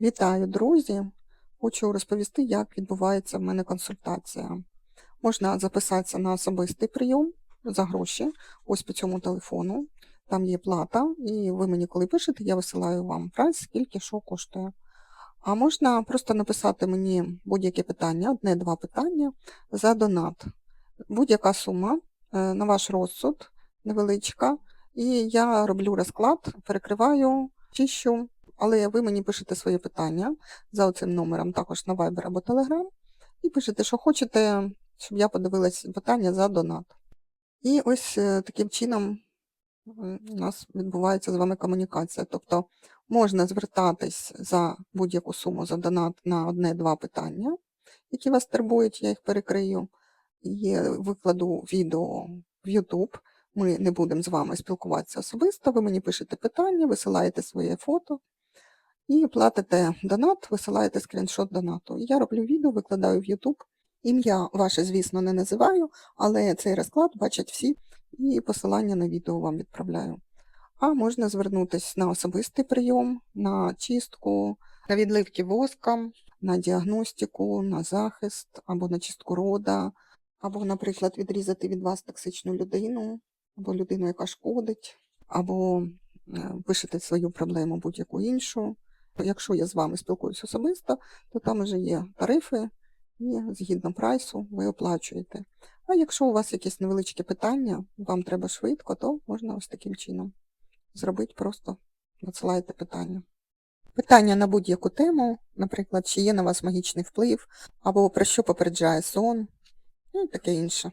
Вітаю, друзі! Хочу розповісти, як відбувається в мене консультація. Можна записатися на особистий прийом за гроші, ось по цьому телефону. Там є плата, і ви мені, коли пишете, я висилаю вам прайс, скільки що коштує. А можна просто написати мені будь-яке питання, одне-два питання за донат. Будь-яка сума е, на ваш розсуд невеличка. І я роблю розклад, перекриваю, чищу, але ви мені пишете свої питання за оцим номером, також на Viber або Telegram, і пишете, що хочете, щоб я подивилась питання за донат. І ось е, таким чином у нас відбувається з вами комунікація. Тобто можна звертатись за будь-яку суму за донат на одне-два питання, які вас турбують, я їх перекрию. І викладу відео в YouTube. Ми не будемо з вами спілкуватися особисто. Ви мені пишете питання, висилаєте своє фото і платите донат, висилаєте скріншот донату. Я роблю відео, викладаю в YouTube. Ім'я ваше, звісно, не називаю, але цей розклад бачать всі, і посилання на відео вам відправляю. А можна звернутися на особистий прийом, на чистку, на відливки воском, на діагностику, на захист або на чистку рода, або, наприклад, відрізати від вас токсичну людину, або людину, яка шкодить, або е, пишете свою проблему будь-яку іншу. Якщо я з вами спілкуюся особисто, то там вже є тарифи, і згідно прайсу ви оплачуєте. А якщо у вас якісь невеличкі питання, вам треба швидко, то можна ось таким чином зробити, просто надсилаєте питання. Питання на будь-яку тему, наприклад, чи є на вас магічний вплив, або про що попереджає сон, ну і таке інше.